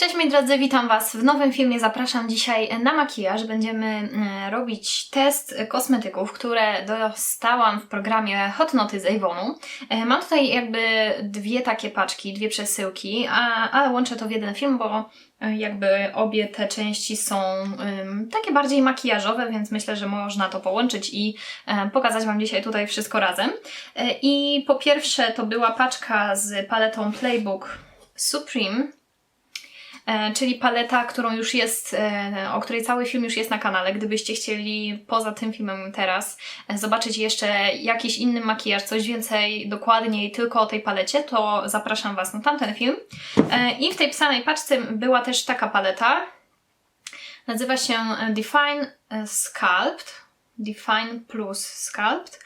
Cześć moi drodzy, witam Was w nowym filmie. Zapraszam dzisiaj na makijaż. Będziemy e, robić test kosmetyków, które dostałam w programie Hot Noty z Avonu. E, Mam tutaj jakby dwie takie paczki, dwie przesyłki, a, ale łączę to w jeden film, bo e, jakby obie te części są em, takie bardziej makijażowe, więc myślę, że można to połączyć i e, pokazać Wam dzisiaj tutaj wszystko razem. I po pierwsze to była paczka z paletą Playbook Supreme czyli paleta, którą już jest, e, o której cały film już jest na kanale. Gdybyście chcieli poza tym filmem teraz e, zobaczyć jeszcze jakiś inny makijaż, coś więcej dokładniej tylko o tej palecie, to zapraszam Was na tamten film. E, I w tej pisanej paczce była też taka paleta. Nazywa się e, Define e, Sculpt. Define Plus Sculpt.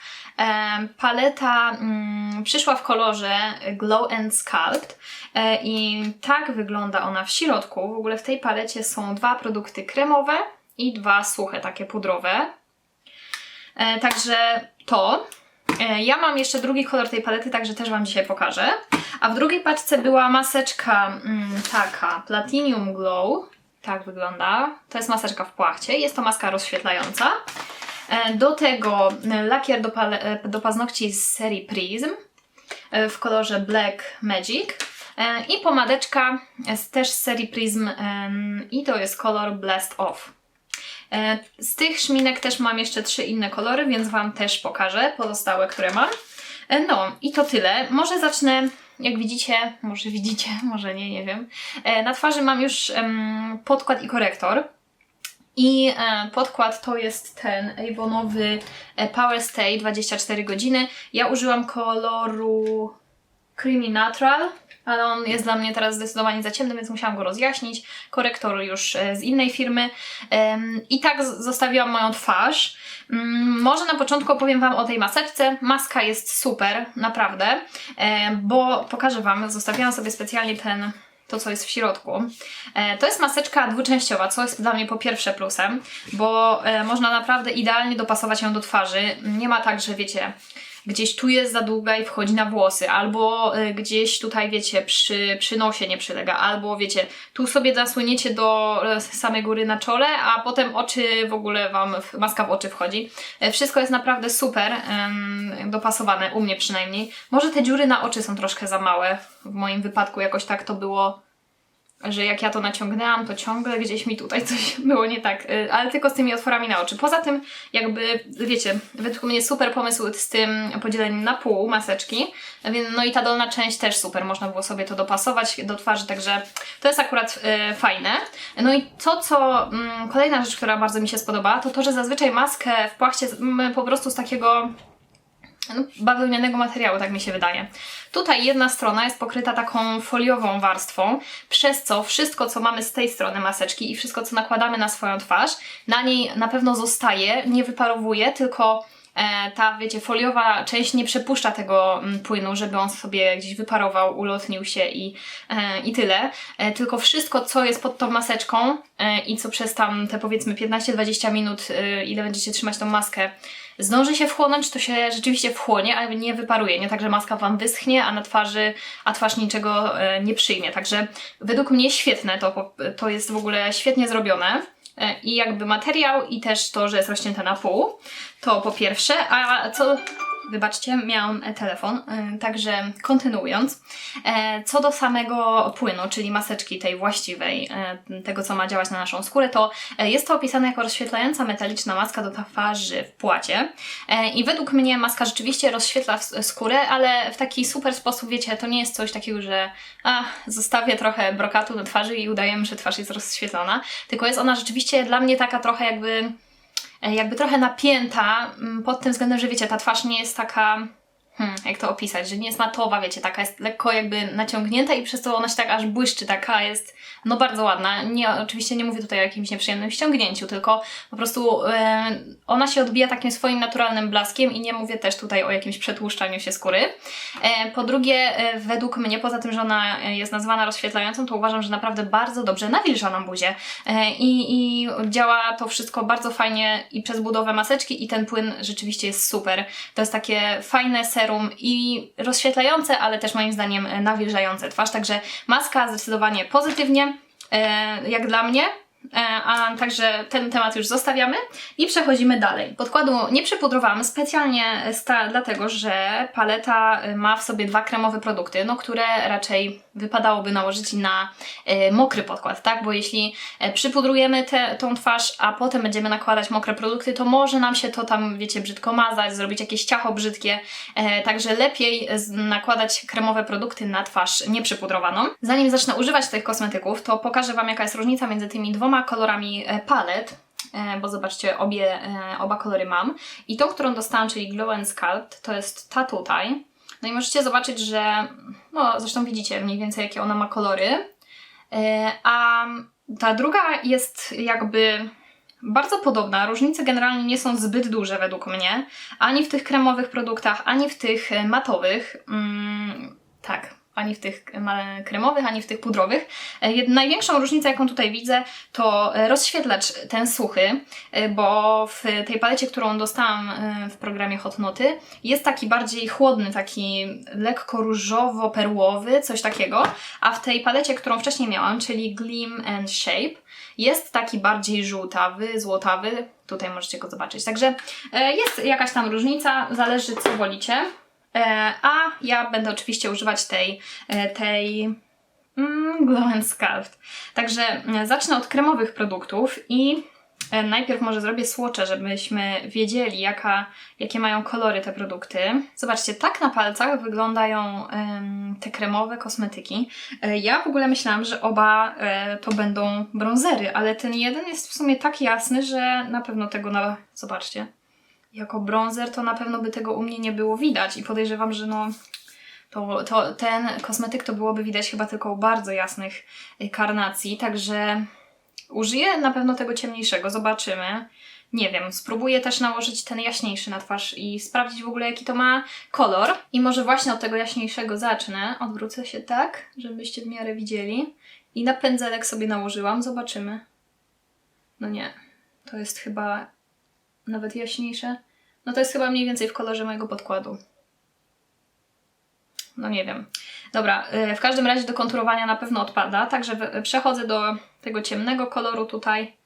Paleta mm, przyszła w kolorze Glow and Sculpt e, i tak wygląda ona w środku. W ogóle w tej palecie są dwa produkty kremowe i dwa suche, takie pudrowe. E, także to. E, ja mam jeszcze drugi kolor tej palety, także też Wam dzisiaj pokażę. A w drugiej paczce była maseczka mm, taka Platinum Glow. Tak wygląda. To jest maseczka w płachcie. Jest to maska rozświetlająca. E, Do tego e, lakier do, e, do paznokci z serii Prism w kolorze Black Magic i pomadeczka z, też z serii Prism i to jest kolor Blast Off. Z tych szminek też mam jeszcze trzy inne kolory, więc Wam też pokażę pozostałe, które mam. No i to tyle. Może zacznę, jak widzicie, może widzicie, może nie, nie wiem. Na twarzy mam już podkład i korektor. I e, podkład to jest ten Avonowy e, Power Stay 24 godziny. Ja użyłam koloru Creamy Natural, ale on jest dla mnie teraz zdecydowanie za ciemny, więc musiałam go rozjaśnić. Korektor już e, z innej firmy. I tak zostawiłam moją twarz. Mm, Może na początku opowiem Wam o tej maseczce. Maska jest super, naprawdę, bo pokażę Wam, zostawiłam sobie specjalnie ten to, co jest w środku. E, To jest maseczka dwuczęściowa, co jest dla mnie po pierwsze plusem, bo e, można naprawdę idealnie dopasować ją do twarzy. Nie ma tak, że wiecie, gdzieś tu jest za długa i wchodzi na włosy, albo e, gdzieś tutaj, wiecie, przy, przy nosie nie przylega, albo wiecie, tu sobie zasłoniecie do e, samej góry na czole, a potem oczy w ogóle Wam, maska w oczy wchodzi. E, Wszystko jest naprawdę super dopasowane, u mnie przynajmniej. Może te dziury na oczy są troszkę za małe. W moim wypadku jakoś tak to było że jak ja to naciągnęłam, to ciągle gdzieś mi tutaj coś było nie tak, y, ale tylko z tymi otworami na oczy. Poza tym, jakby, wiecie, według mnie super pomysł z tym podzieleniem na pół maseczki, no i ta dolna część też super, można było sobie to dopasować do twarzy, także to jest akurat y, fajne. No i to, co, mm, kolejna rzecz, która bardzo mi się spodoba, to to, że zazwyczaj maskę w płachcie mm, po prostu z takiego no, bawełnianego materiału, tak mi się wydaje. Tutaj jedna strona jest pokryta taką foliową warstwą, przez co wszystko, co mamy z tej strony maseczki i wszystko, co nakładamy na swoją twarz, na niej na pewno zostaje, nie wyparowuje, tylko ta, wiecie, foliowa część nie przepuszcza tego mm, płynu, żeby on sobie gdzieś wyparował, ulotnił się i, e, i tyle. E, tylko wszystko, co jest pod tą maseczką e, i co przez tam te powiedzmy 15-20 minut, e, ile będziecie trzymać tą maskę, zdąży się wchłonąć, to się rzeczywiście wchłonie, ale nie wyparuje. Nie tak, że maska Wam wyschnie, a na twarzy, a twarz niczego e, nie przyjmie. Także według mnie świetne to, to jest w ogóle świetnie zrobione. E, I jakby materiał, i też to, że jest rozcięte na pół. To po pierwsze, a co. Wybaczcie, miałam e, telefon, e, także kontynuując. E, Co do samego płynu, czyli maseczki tej właściwej, tego co ma działać na naszą skórę, to jest to opisane jako rozświetlająca metaliczna maska do twarzy w płacie. I według mnie maska rzeczywiście rozświetla skórę, ale w taki super sposób, wiecie, to nie jest coś takiego, że a, zostawię trochę brokatu na twarzy i udajemy, że twarz jest rozświetlona, tylko jest ona rzeczywiście dla mnie taka trochę jakby jakby trochę napięta mm, pod tym względem, że wiecie, ta twarz nie jest taka, hmm, jak to opisać, że nie jest matowa, wiecie, taka jest lekko jakby naciągnięta i przez to ona się tak aż błyszczy, taka jest, no bardzo ładna. Nie, oczywiście nie mówię tutaj o jakimś nieprzyjemnym ściągnięciu, tylko po prostu e, ona się odbija takim swoim naturalnym blaskiem i nie mówię też tutaj o jakimś przetłuszczaniu się skóry. E, po drugie, e, według mnie, poza tym, że ona jest nazwana rozświetlającą, to uważam, że naprawdę bardzo dobrze nawilża nam buzię i, i działa to wszystko bardzo fajnie i przez budowę maseczki i ten płyn rzeczywiście jest super. To jest takie fajne serum i rozświetlające, ale też moim zdaniem nawilżające twarz, także maska zdecydowanie pozytywnie. e, jak dla mnie. E, A także ten temat już zostawiamy i przechodzimy dalej. Podkładu nie przypudrowałam specjalnie dlatego, że paleta ma w sobie dwa kremowe produkty, no które raczej wypadałoby nałożyć na e, mokry podkład, tak? Bo jeśli e, przypudrujemy tę tą twarz, a potem będziemy nakładać mokre produkty, to może nam się to tam, wiecie, brzydko mazać, zrobić jakieś ciacho brzydkie, e, także lepiej nakładać kremowe produkty na twarz nieprzypudrowaną. Zanim zacznę używać tych kosmetyków, to pokażę Wam jaka jest różnica między tymi dwoma kolorami palet, bo zobaczcie, obie, oba kolory mam. I tą, którą dostałam, czyli Glow and Sculpt, to jest ta tutaj. No i możecie zobaczyć, że, no zresztą widzicie mniej więcej jakie ona ma kolory. E, A ta druga jest jakby bardzo podobna. Różnice generalnie nie są zbyt duże według mnie. Ani w tych kremowych produktach, ani w tych e, matowych. Mm, tak, ani w tych kremowych, ani w tych pudrowych. E, Największą różnicę, jaką tutaj widzę, to e, rozświetlacz ten suchy, e, bo w tej palecie, którą dostałam w programie Hot Noty, jest taki bardziej chłodny, taki lekko różowo-perłowy, coś takiego, a w tej palecie, którą wcześniej miałam, czyli Gleam and Shape, jest taki bardziej żółtawy, złotawy. Tutaj możecie go zobaczyć. Także jest jakaś tam różnica, zależy co wolicie. E, a ja będę oczywiście używać tej, e, tej mm, Glow and Sculpt. Także e, zacznę od kremowych produktów i najpierw może zrobię słocze, żebyśmy wiedzieli jaka, jakie mają kolory te produkty. Zobaczcie, tak na palcach wyglądają te kremowe kosmetyki. Ja w ogóle myślałam, że oba to będą brązery, ale ten jeden jest w sumie tak jasny, że na pewno tego na... Zobaczcie. Jako brązer to na pewno by tego u mnie nie było widać i podejrzewam, że no... To, to ten kosmetyk to byłoby widać chyba tylko u bardzo jasnych y, karnacji, także użyję na pewno tego ciemniejszego, zobaczymy. Nie wiem, spróbuję też nałożyć ten jaśniejszy na twarz i sprawdzić w ogóle jaki to ma kolor. I może właśnie od tego jaśniejszego zacznę. Odwrócę się tak, żebyście w miarę widzieli. I na pędzelek sobie nałożyłam, zobaczymy. No nie, to jest chyba nawet jaśniejsze. No to jest chyba mniej więcej w kolorze mojego podkładu. No nie wiem. Dobra, y, w każdym razie do konturowania na pewno odpada, także przechodzę do tego ciemnego koloru tutaj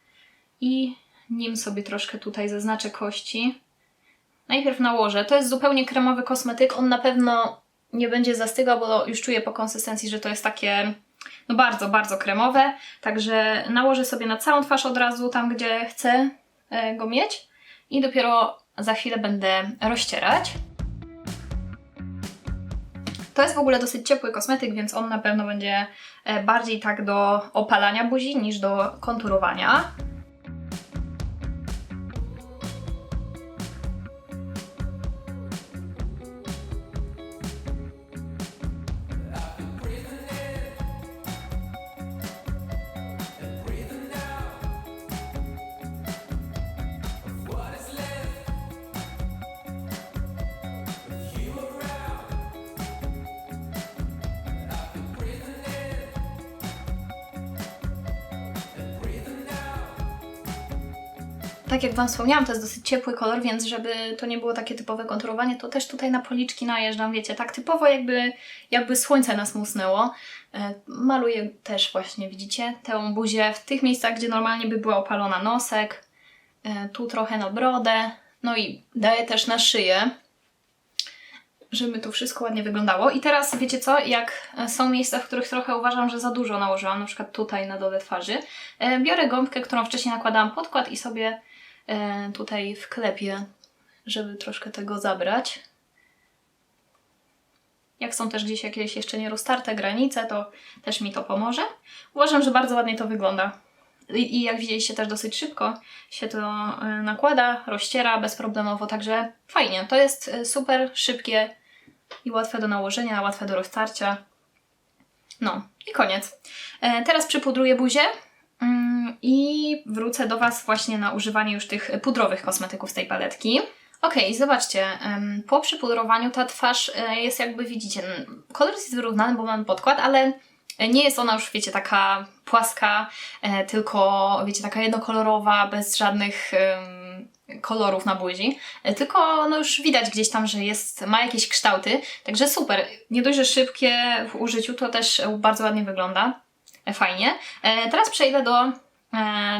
i nim sobie troszkę tutaj zaznaczę kości. Najpierw nałożę. To jest zupełnie kremowy kosmetyk. On na pewno nie będzie zastygał, bo już czuję po konsystencji, że to jest takie no bardzo, bardzo kremowe. Także nałożę sobie na całą twarz od razu, tam gdzie chcę e, go mieć i dopiero za chwilę będę rozcierać. To jest w ogóle dosyć ciepły kosmetyk, więc on na pewno będzie e, bardziej tak do opalania buzi niż do konturowania. Tak jak Wam wspomniałam, to jest dosyć ciepły kolor, więc żeby to nie było takie typowe konturowanie, to też tutaj na policzki najeżdżam, wiecie, tak typowo jakby, jakby słońce nas musnęło. E, Maluję też właśnie, widzicie, tę buzię w tych miejscach, gdzie normalnie by była opalona nosek, e, tu trochę na brodę, no i daję też na szyję, żeby to wszystko ładnie wyglądało. I teraz wiecie co, jak są miejsca, w których trochę uważam, że za dużo nałożyłam, na przykład tutaj na dole twarzy, e, biorę gąbkę, którą wcześniej nakładałam podkład i sobie tutaj wklepię, żeby troszkę tego zabrać. Jak są też gdzieś jakieś jeszcze nieroztarte granice, to też mi to pomoże. Uważam, że bardzo ładnie to wygląda. I, i jak widzieliście też dosyć szybko się to e, nakłada, rozciera bezproblemowo, także fajnie. To jest e, super szybkie i łatwe do nałożenia, łatwe do roztarcia. No i koniec. E, teraz przypudruję buzię mm, i wrócę do Was właśnie na używanie już tych pudrowych kosmetyków z tej paletki. Okej, zobaczcie, po przypudrowaniu ta twarz e, jest jakby widzicie, kolor jest wyrównany, bo mamy podkład, ale nie jest ona już, wiecie, taka płaska, e, tylko, wiecie, taka jednokolorowa, bez żadnych kolorów na buzi, e, tylko no już widać gdzieś tam, że jest, ma jakieś kształty, także super. Nie dość, że szybkie w użyciu, to też bardzo ładnie wygląda. fajnie. Teraz przejdę do,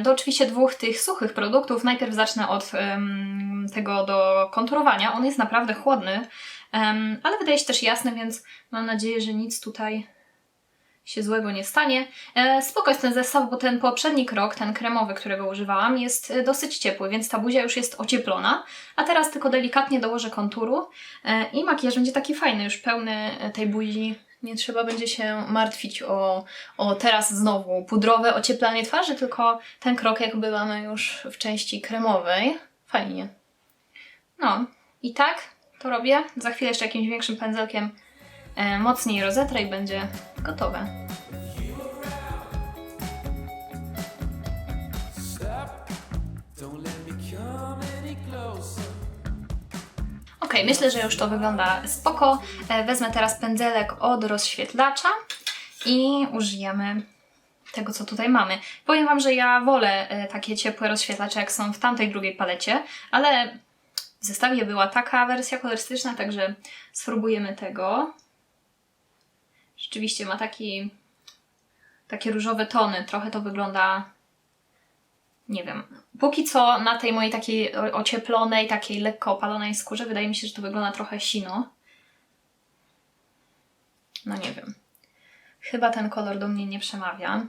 do oczywiście dwóch tych suchych produktów. Najpierw zacznę od em, tego do konturowania. On jest naprawdę chłodny, em, ale wydaje się też jasny, więc mam nadzieję, że nic tutaj się złego nie stanie. E, spoko jest ten zestaw, bo ten poprzedni krok, ten kremowy, którego używałam, jest e, dosyć ciepły, więc ta buzia już jest ocieplona. A teraz tylko delikatnie dołożę konturu e, i makijaż będzie taki fajny, już pełny e, tej buzi. Nie trzeba będzie się martwić o, o teraz znowu pudrowe ocieplanie twarzy, tylko ten krok jakby mamy już w części kremowej. Fajnie. No i tak to robię. Za chwilę jeszcze jakimś większym pędzelkiem e, mocniej rozetrę i będzie gotowe. Myślę, że już to wygląda spoko. E, Wezmę teraz pędzelek od rozświetlacza i użyjemy tego, co tutaj mamy. Powiem Wam, że ja wolę e, takie ciepłe rozświetlacze, jak są w tamtej drugiej palecie, ale w zestawie była taka wersja kolorystyczna, także spróbujemy tego. Rzeczywiście ma taki, takie różowe tony, trochę to wygląda nie wiem. Póki co na tej mojej takiej ocieplonej, takiej lekko opalonej skórze wydaje mi się, że to wygląda trochę sino. No nie wiem. Chyba ten kolor do mnie nie przemawia.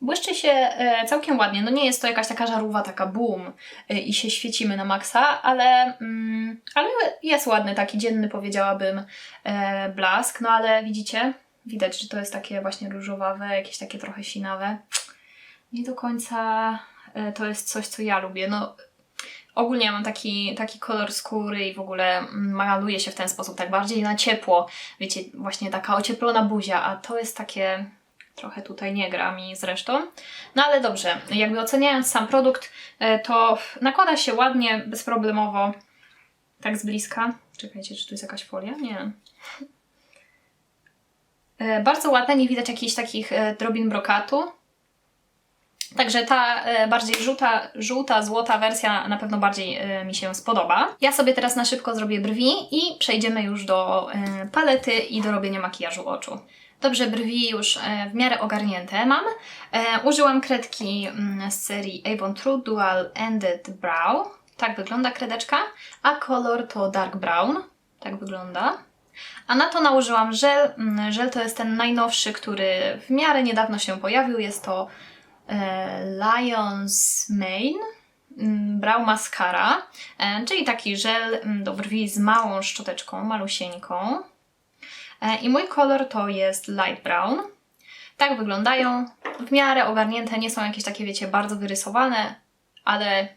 Błyszczy się e, całkiem ładnie. No nie jest to jakaś taka żarówa, taka boom e, i się świecimy na maksa, ale, mm, ale jest ładny, taki dzienny powiedziałabym e, blask. No ale widzicie? Widać, że to jest takie właśnie różowawe, jakieś takie trochę sinawe nie do końca e, to jest coś, co ja lubię. No, ogólnie ja mam taki, taki kolor skóry i w ogóle mm, maluję się w ten sposób, tak bardziej na ciepło. Wiecie, właśnie taka ocieplona buzia, a to jest takie trochę tutaj nie gra mi zresztą. No ale dobrze, jakby oceniając sam produkt, e, to nakłada się ładnie, bezproblemowo, tak z bliska. Czekajcie, czy tu jest jakaś folia? Nie. E, Bardzo ładne, nie widać jakichś takich drobin brokatu. Także ta e, bardziej żółta, żółta, złota wersja na pewno bardziej e, mi się spodoba. Ja sobie teraz na szybko zrobię brwi i przejdziemy już do e, palety i do robienia makijażu oczu. Dobrze, brwi już w miarę ogarnięte mam. Użyłam kredki mm, z serii Avon True Dual Ended Brow. Tak wygląda kredeczka, a kolor to dark brown. Tak wygląda. A na to nałożyłam żel. Mm, Żel to jest ten najnowszy, który w miarę niedawno się pojawił. Jest to Lion's Mane mm, Brow Mascara, e, czyli taki żel mm, do brwi z małą szczoteczką, malusieńką. E, I mój kolor to jest light brown. Tak wyglądają. W miarę ogarnięte, nie są jakieś takie, wiecie, bardzo wyrysowane, ale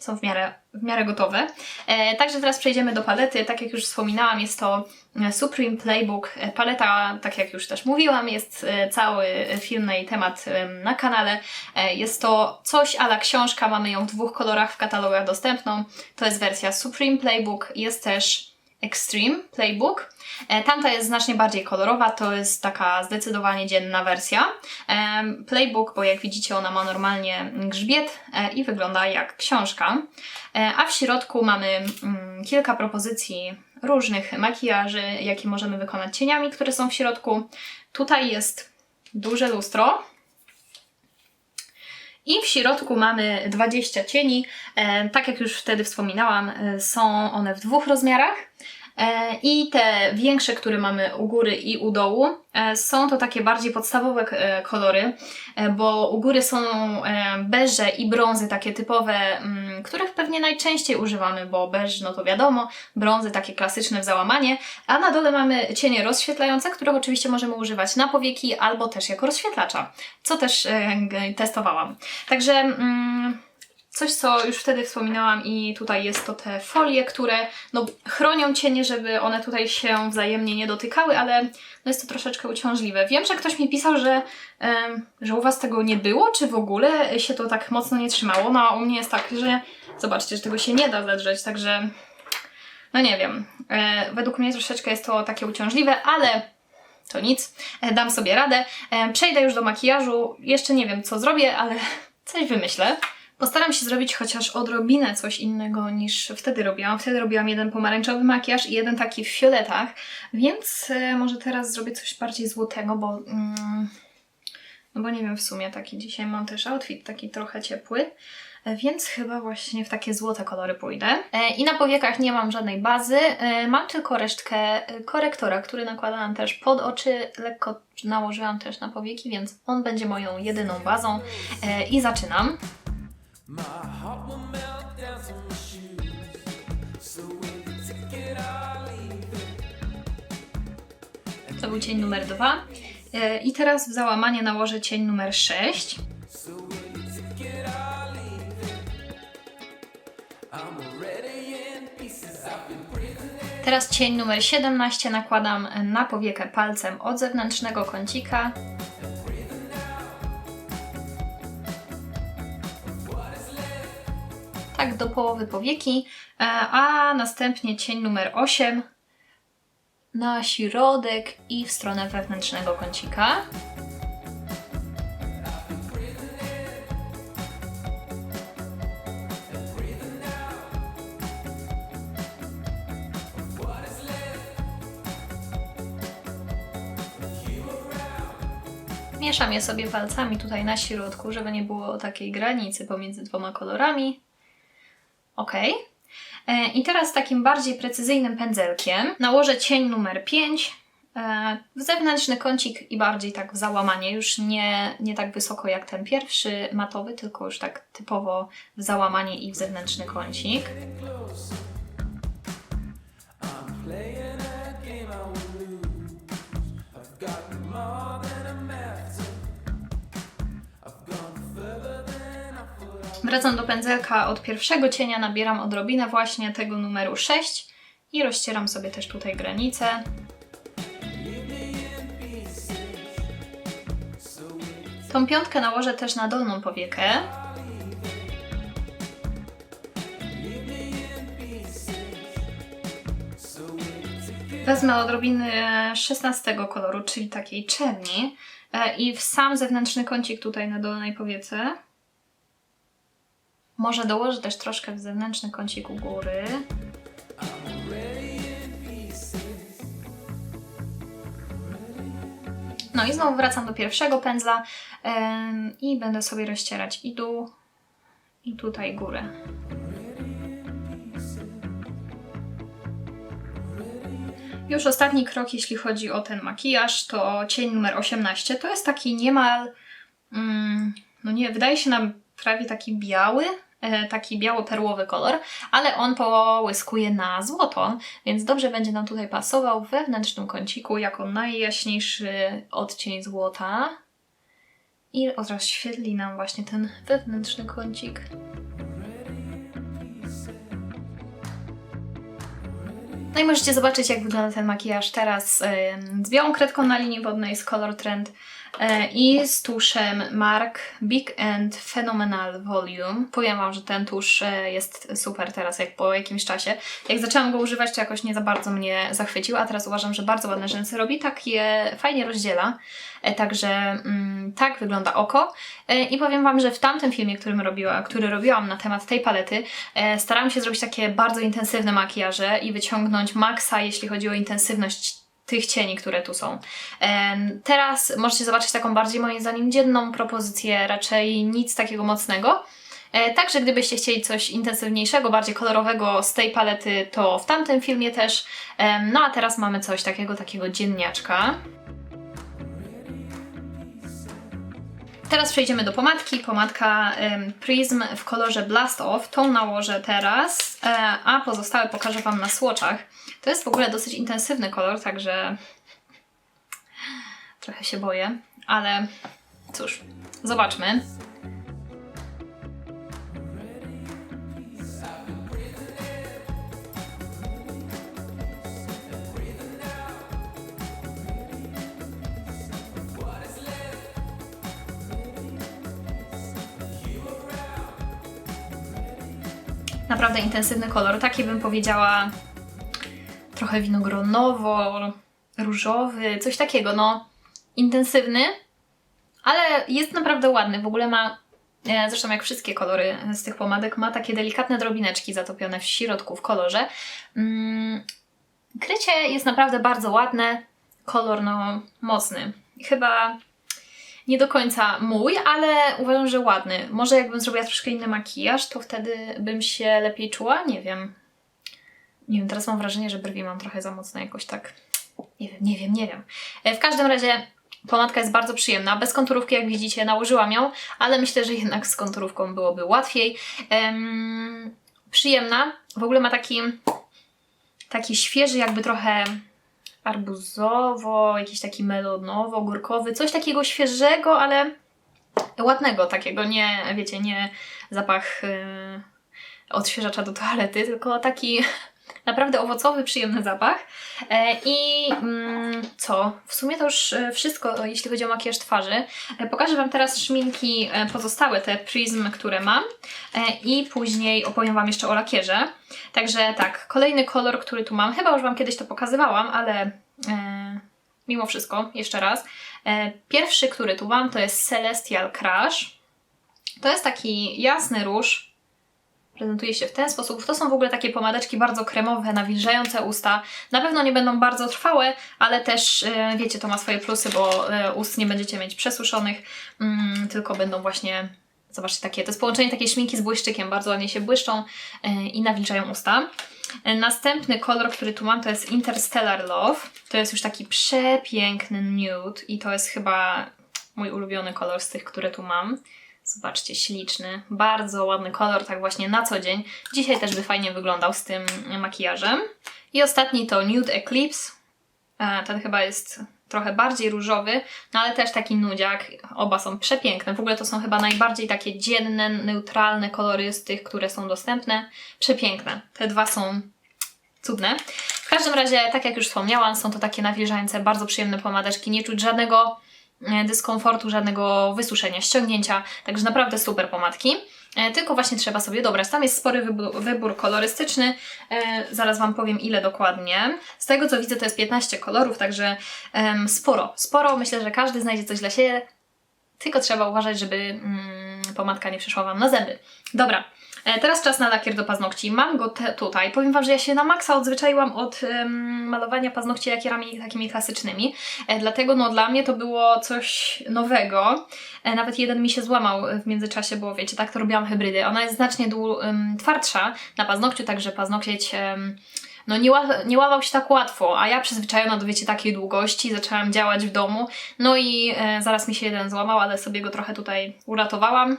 są w miarę, w miarę gotowe. E, także teraz przejdziemy do palety. Tak jak już wspominałam, jest to e, Supreme Playbook. E, Paleta, tak jak już też mówiłam, jest e, cały film na jej temat na kanale. E, Jest to coś ala książka, mamy ją w dwóch kolorach w katalogach dostępną. To jest wersja Supreme Playbook, jest też Extreme Playbook. E, Tamta jest znacznie bardziej kolorowa, to jest taka zdecydowanie dzienna wersja. Playbook, bo jak widzicie, ona ma normalnie grzbiet e, i wygląda jak książka. E, A w środku mamy mm, kilka propozycji różnych makijaży, jakie możemy wykonać cieniami, które są w środku. Tutaj jest duże lustro, i w środku mamy 20 cieni. Tak jak już wtedy wspominałam, są one w dwóch rozmiarach. E, I te większe, które mamy u góry i u dołu, e, są to takie bardziej podstawowe e, kolory, bo u góry są beże i brązy takie typowe, mm, których pewnie najczęściej używamy, bo beż, no to wiadomo, brązy takie klasyczne w załamanie, a na dole mamy cienie rozświetlające, których oczywiście możemy używać na powieki albo też jako rozświetlacza, co też testowałam. Także mm, coś, co już wtedy wspominałam i tutaj jest to te folie, które no, chronią cienie, żeby one tutaj się wzajemnie nie dotykały, ale no, jest to troszeczkę uciążliwe. Wiem, że ktoś mi pisał, że, że u Was tego nie było, czy w ogóle się to tak mocno nie trzymało. No a u mnie jest tak, że zobaczcie, że tego się nie da zedrzeć, także no nie wiem. E, według mnie troszeczkę jest to takie uciążliwe, ale to nic. E, dam sobie radę. E, przejdę już do makijażu. Jeszcze nie wiem, co zrobię, ale coś wymyślę. Postaram się zrobić chociaż odrobinę coś innego niż wtedy robiłam. Wtedy robiłam jeden pomarańczowy makijaż i jeden taki w fioletach, więc e, może teraz zrobię coś bardziej złotego, bo... Mm, no bo nie wiem w sumie, taki dzisiaj mam też outfit taki trochę ciepły. E, Więc chyba właśnie w takie złote kolory pójdę. E, I na powiekach nie mam żadnej bazy. Mam tylko resztkę korektora, który nakładałam też pod oczy. Lekko nałożyłam też na powieki, więc on będzie moją jedyną bazą. I zaczynam. My heart will melt down to my shoes. So take it, I'll leave it. To był cień numer dwa. E, I teraz w załamanie nałożę cień numer 6. So when you take it, I'll leave it. I'm already in pieces. I've been breathing in. Teraz cień numer 17 nakładam na powiekę palcem od zewnętrznego kącika. Tak do połowy powieki, E, a następnie cień numer 8 na środek i w stronę wewnętrznego kącika. Mieszam je sobie palcami tutaj na środku, żeby nie było takiej granicy pomiędzy dwoma kolorami. Ok. E, I teraz takim bardziej precyzyjnym pędzelkiem nałożę cień numer 5 e, w zewnętrzny kącik i bardziej tak w załamanie. Już nie, nie tak wysoko jak ten pierwszy matowy, tylko już tak typowo w załamanie i w zewnętrzny kącik. Wracam do pędzelka od pierwszego cienia, nabieram odrobinę właśnie tego numeru 6 i rozcieram sobie też tutaj granicę. Tą piątkę nałożę też na dolną powiekę. Wezmę odrobiny 16 koloru, czyli takiej czerni e, i w sam zewnętrzny kącik tutaj na dolnej powiece. Może dołożę też troszkę w zewnętrzny kącik u góry. No i znowu wracam do pierwszego pędzla em, i będę sobie rozcierać i dół, i tutaj górę. Już ostatni krok, jeśli chodzi o ten makijaż, to cień numer 18. To jest taki niemal, mm, no nie, wydaje się nam prawie taki biały, taki biało-perłowy kolor, ale on połyskuje na złoto, więc dobrze będzie nam tutaj pasował w wewnętrznym kąciku jako najjaśniejszy odcień złota. I rozświetli nam właśnie ten wewnętrzny kącik. No i możecie zobaczyć, jak wygląda ten makijaż teraz z białą kredką na linii wodnej z Color Trend e, i z tuszem Mark Big and Phenomenal Volume. Powiem Wam, że ten tusz e, jest super teraz, jak po jakimś czasie. Jak zaczęłam go używać, to jakoś nie za bardzo mnie zachwycił, a teraz uważam, że bardzo ładne rzęsy robi, tak je fajnie rozdziela. E, Także mm, tak wygląda oko. E, I powiem Wam, że w tamtym filmie, którym robiła, który robiłam na temat tej palety, e, starałam się zrobić takie bardzo intensywne makijaże i wyciągnąć maksa, jeśli chodzi o intensywność tych cieni, które tu są. Teraz możecie zobaczyć taką bardziej moim zdaniem dzienną propozycję, raczej nic takiego mocnego. E, Także gdybyście chcieli coś intensywniejszego, bardziej kolorowego z tej palety, to w tamtym filmie też. No a teraz mamy coś takiego, takiego dzienniaczka. Teraz przejdziemy do pomadki. Pomadka Prism w kolorze Blast Off. Tą nałożę teraz, e, a pozostałe pokażę Wam na swatchach. To jest w ogóle dosyć intensywny kolor, także trochę się boję, ale cóż, zobaczmy. Naprawdę intensywny kolor, taki bym powiedziała trochę winogronowo, różowy, coś takiego, no intensywny, ale jest naprawdę ładny. W ogóle ma e, zresztą jak wszystkie kolory z tych pomadek, ma takie delikatne drobineczki zatopione w środku, w kolorze. Mm, krycie jest naprawdę bardzo ładne, kolor no mocny. Chyba nie do końca mój, ale uważam, że ładny. Może jakbym zrobiła troszkę inny makijaż, to wtedy bym się lepiej czuła, nie wiem. Nie wiem, teraz mam wrażenie, że brwi mam trochę za mocno jakoś tak. Nie wiem, nie wiem, nie wiem. E, W każdym razie pomadka jest bardzo przyjemna. Bez konturówki, jak widzicie, nałożyłam ją, ale myślę, że jednak z konturówką byłoby łatwiej. Em, przyjemna. W ogóle ma taki, taki świeży, jakby trochę arbuzowo, jakiś taki melonowo, górkowy, coś takiego świeżego, ale ładnego, takiego, nie, wiecie, nie zapach yy, odświeżacza do toalety, tylko taki naprawdę owocowy, przyjemny zapach. E, I mm, co? W sumie to już e, wszystko, jeśli chodzi o makijaż twarzy. E, Pokażę Wam teraz szminki pozostałe, te Prism, które mam i później opowiem Wam jeszcze o lakierze. Także tak, kolejny kolor, który tu mam, chyba już Wam kiedyś to pokazywałam, ale mimo wszystko, jeszcze raz. Pierwszy, który tu mam, to jest Celestial Crush. To jest taki jasny róż, prezentuje się w ten sposób. To są w ogóle takie pomadeczki bardzo kremowe, nawilżające usta. Na pewno nie będą bardzo trwałe, ale też e, wiecie, to ma swoje plusy, bo e, ust nie będziecie mieć przesuszonych, mm, tylko będą właśnie, zobaczcie, takie, to jest połączenie takiej szminki z błyszczykiem, bardzo ładnie się błyszczą e, i nawilżają usta. Następny kolor, który tu mam, to jest Interstellar Love. To jest już taki przepiękny nude i to jest chyba mój ulubiony kolor z tych, które tu mam. Zobaczcie, śliczny, bardzo ładny kolor, tak właśnie na co dzień. Dzisiaj też by fajnie wyglądał z tym makijażem. I ostatni to Nude Eclipse. E, Ten chyba jest trochę bardziej różowy, no ale też taki nudziak. Oba są przepiękne. W ogóle to są chyba najbardziej takie dzienne, neutralne kolory z tych, które są dostępne. Przepiękne. Te dwa są cudne. W każdym razie, tak jak już wspomniałam, są to takie nawilżające, bardzo przyjemne pomadeczki. Nie czuć żadnego dyskomfortu, żadnego wysuszenia, ściągnięcia, także naprawdę super pomadki. E, Tylko właśnie trzeba sobie dobrać. Tam jest spory wybór, wybór kolorystyczny. E, zaraz Wam powiem ile dokładnie. Z tego co widzę to jest 15 kolorów, także sporo. Sporo. Myślę, że każdy znajdzie coś dla siebie. Tylko trzeba uważać, żeby mm, pomadka nie przyszła Wam na zęby. Dobra, e, teraz czas na lakier do paznokci. Mam go tutaj. Powiem Wam, że ja się na maksa odzwyczaiłam od malowania paznokci lakierami takimi klasycznymi. E, dlatego no dla mnie to było coś nowego. E, nawet jeden mi się złamał w międzyczasie, bo wiecie, tak to robiłam hybrydy. Ona jest znacznie dłu, twardsza na paznokciu, także paznokieć... em, no nie, nie łamał się tak łatwo, a ja przyzwyczajona do, wiecie, takiej długości, zaczęłam działać w domu, no i e, zaraz mi się jeden złamał, ale sobie go trochę tutaj uratowałam.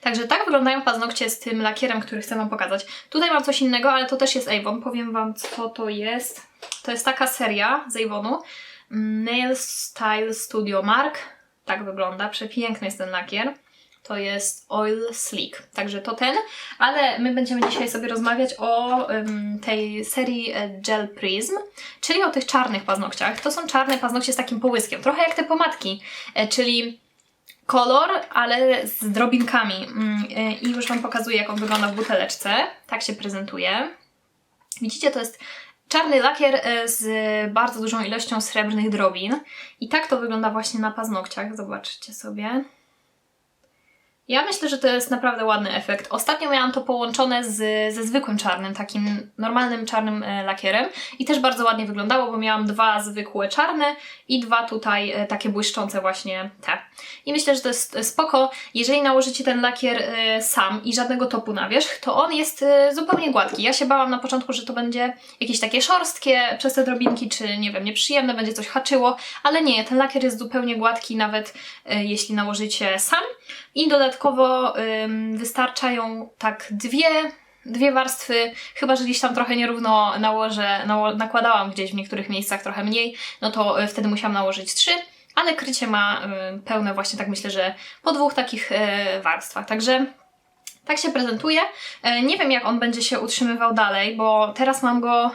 Także tak wyglądają paznokcie z tym lakierem, który chcę Wam pokazać. Tutaj mam coś innego, ale to też jest Avon. Powiem Wam, co to jest. To jest taka seria z Avonu. Nail Style Studio Mark. Tak wygląda. Przepiękny jest ten lakier. To jest Oil Slick. Także to ten. Ale my będziemy dzisiaj sobie rozmawiać o ym, tej serii e, Gel Prism, czyli o tych czarnych paznokciach. To są czarne paznokcie z takim połyskiem. Trochę jak te pomadki, e, czyli kolor, ale z drobinkami. Mm, y, I już Wam pokazuję, jak on wygląda w buteleczce. Tak się prezentuje. Widzicie, to jest czarny lakier y, z bardzo dużą ilością srebrnych drobin. I tak to wygląda właśnie na paznokciach. Zobaczcie sobie. Ja myślę, że to jest naprawdę ładny efekt. Ostatnio miałam to połączone z, ze zwykłym czarnym, takim normalnym czarnym e, lakierem i też bardzo ładnie wyglądało, bo miałam dwa zwykłe czarne i dwa tutaj e, takie błyszczące właśnie te. I myślę, że to jest e, spoko. Jeżeli nałożycie ten lakier sam i żadnego topu na wierzch, to on jest zupełnie gładki. Ja się bałam na początku, że to będzie jakieś takie szorstkie przez te drobinki, czy nie wiem, nieprzyjemne, będzie coś haczyło, ale nie, ten lakier jest zupełnie gładki, nawet jeśli nałożycie sam. I dodatkowo wystarczają tak dwie, dwie warstwy, chyba że gdzieś tam trochę nierówno nałożę, nało, nakładałam gdzieś w niektórych miejscach trochę mniej, no to y, wtedy musiałam nałożyć trzy, ale krycie ma y, pełne właśnie tak myślę, że po dwóch takich y, warstwach, także tak się prezentuje. E, Nie wiem jak on będzie się utrzymywał dalej, bo teraz mam go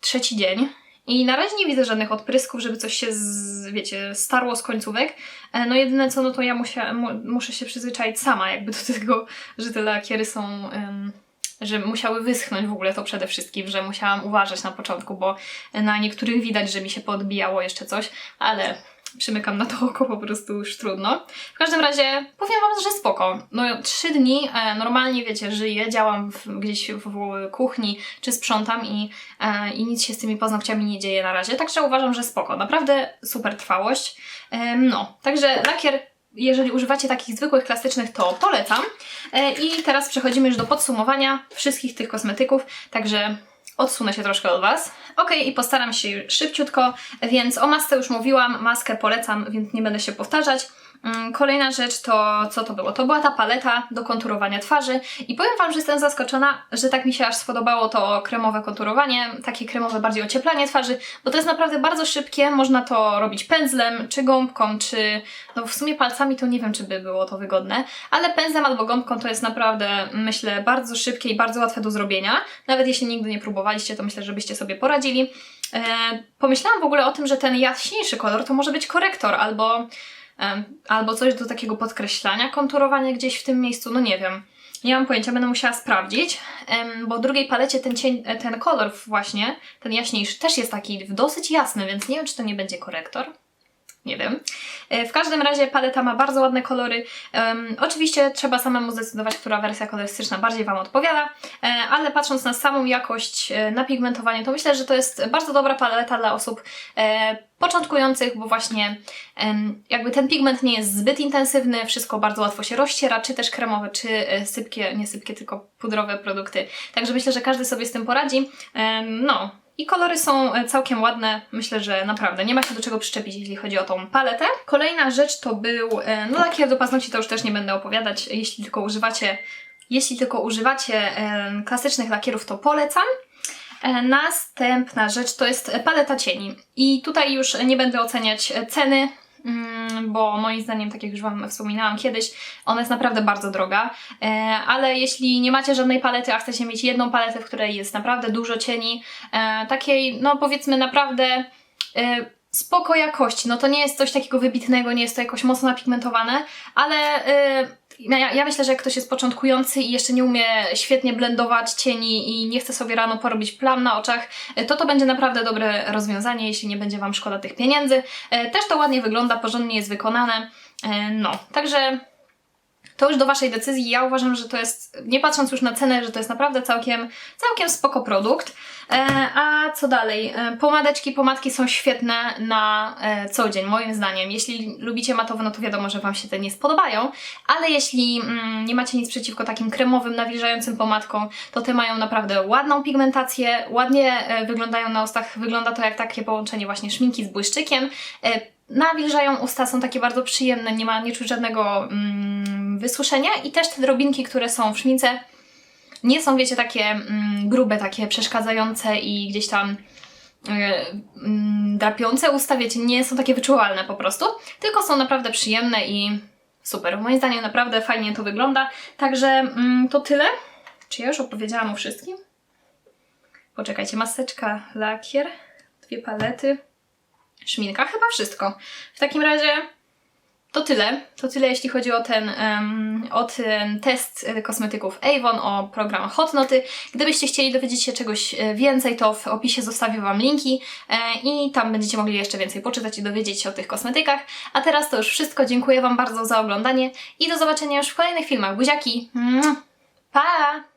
trzeci dzień. I na razie nie widzę żadnych odprysków, żeby coś się, z, wiecie, starło z końcówek. E, No jedyne co, no to ja musia, mu, muszę się przyzwyczaić sama jakby do tego, że te lakiery są... em, że musiały wyschnąć w ogóle to przede wszystkim, że musiałam uważać na początku, bo na niektórych widać, że mi się podbijało jeszcze coś, ale przymykam na to oko, po prostu już trudno. W każdym razie powiem Wam, że spoko. No trzy dni e, normalnie, wiecie, żyję, działam w, gdzieś w, w kuchni, czy sprzątam i, e, i nic się z tymi paznokciami nie dzieje na razie, także uważam, że spoko. Naprawdę super trwałość. Em, no, także lakier jeżeli używacie takich zwykłych, klasycznych, to polecam. E, I teraz przechodzimy już do podsumowania wszystkich tych kosmetyków, także odsunę się troszkę od Was. Ok, i postaram się szybciutko, więc o masce już mówiłam, maskę polecam, więc nie będę się powtarzać. Mm, Kolejna rzecz to, co to było? To była ta paleta do konturowania twarzy i powiem Wam, że jestem zaskoczona, że tak mi się aż spodobało to kremowe konturowanie, takie kremowe bardziej ocieplanie twarzy, bo to jest naprawdę bardzo szybkie, można to robić pędzlem, czy gąbką, czy no w sumie palcami to nie wiem, czy by było to wygodne, ale pędzlem albo gąbką to jest naprawdę, myślę, bardzo szybkie i bardzo łatwe do zrobienia. Nawet jeśli nigdy nie próbowaliście, to myślę, żebyście sobie poradzili. E, pomyślałam w ogóle o tym, że ten jaśniejszy kolor to może być korektor albo albo coś do takiego podkreślania, konturowania gdzieś w tym miejscu, no nie wiem. Nie mam pojęcia, będę musiała sprawdzić, bo w drugiej palecie ten, cień, ten kolor właśnie, ten jaśniejszy, też jest taki dosyć jasny, więc nie wiem, czy to nie będzie korektor. Nie wiem. E, W każdym razie paleta ma bardzo ładne kolory. Em, oczywiście trzeba samemu zdecydować, która wersja kolorystyczna bardziej Wam odpowiada, e, ale patrząc na samą jakość, e, na pigmentowanie, to myślę, że to jest bardzo dobra paleta dla osób e, początkujących, bo właśnie jakby ten pigment nie jest zbyt intensywny, wszystko bardzo łatwo się rozciera, czy też kremowe, czy sypkie, nie sypkie, tylko pudrowe produkty. Także myślę, że każdy sobie z tym poradzi. No. I kolory są e, całkiem ładne. Myślę, że naprawdę nie ma się do czego przyczepić, jeśli chodzi o tą paletę. Kolejna rzecz to był, e, no lakier do paznokci to już też nie będę opowiadać, jeśli tylko używacie, jeśli tylko używacie e, klasycznych lakierów, to polecam. Następna rzecz to jest paleta cieni. I tutaj już nie będę oceniać ceny, bo moim zdaniem, tak jak już Wam wspominałam kiedyś, ona jest naprawdę bardzo droga. E, Ale jeśli nie macie żadnej palety, a chcecie mieć jedną paletę, w której jest naprawdę dużo cieni, e, takiej, no powiedzmy naprawdę e, spoko jakości, no to nie jest coś takiego wybitnego, nie jest to jakoś mocno napigmentowane, ale no ja, ja myślę, że jak ktoś jest początkujący i jeszcze nie umie świetnie blendować cieni i nie chce sobie rano porobić plam na oczach, e, to to będzie naprawdę dobre rozwiązanie, jeśli nie będzie Wam szkoda tych pieniędzy. E, Też to ładnie wygląda, porządnie jest wykonane. E, No, także to już do Waszej decyzji. Ja uważam, że to jest, nie patrząc już na cenę, że to jest naprawdę całkiem, całkiem spoko produkt. E, a co dalej? E, pomadeczki, pomadki są świetne na e, co dzień, moim zdaniem. Jeśli lubicie matowe, no to wiadomo, że Wam się te nie spodobają, ale jeśli mm, nie macie nic przeciwko takim kremowym, nawilżającym pomadkom, to te mają naprawdę ładną pigmentację, ładnie wyglądają na ustach. Wygląda to jak takie połączenie właśnie szminki z błyszczykiem. Nawilżają usta, są takie bardzo przyjemne, nie ma, nie czuć żadnego mm, wysuszenia i też te drobinki, które są w szmince, nie są, wiecie, takie mm, grube, takie przeszkadzające i gdzieś tam e, mm, drapiące usta, wiecie, nie są takie wyczuwalne po prostu, tylko są naprawdę przyjemne i super. Moim zdaniem naprawdę fajnie to wygląda. Także mm, to tyle. Czy ja już opowiedziałam o wszystkim? Poczekajcie, maseczka, lakier, dwie palety, szminka, chyba wszystko. W takim razie to tyle. To tyle, jeśli chodzi o ten, em, o ten test e, kosmetyków Avon, o program Hotnoty. Gdybyście chcieli dowiedzieć się czegoś e, więcej, to w opisie zostawię Wam linki e, i tam będziecie mogli jeszcze więcej poczytać i dowiedzieć się o tych kosmetykach. A teraz to już wszystko. Dziękuję Wam bardzo za oglądanie i do zobaczenia już w kolejnych filmach. Buziaki! Pa!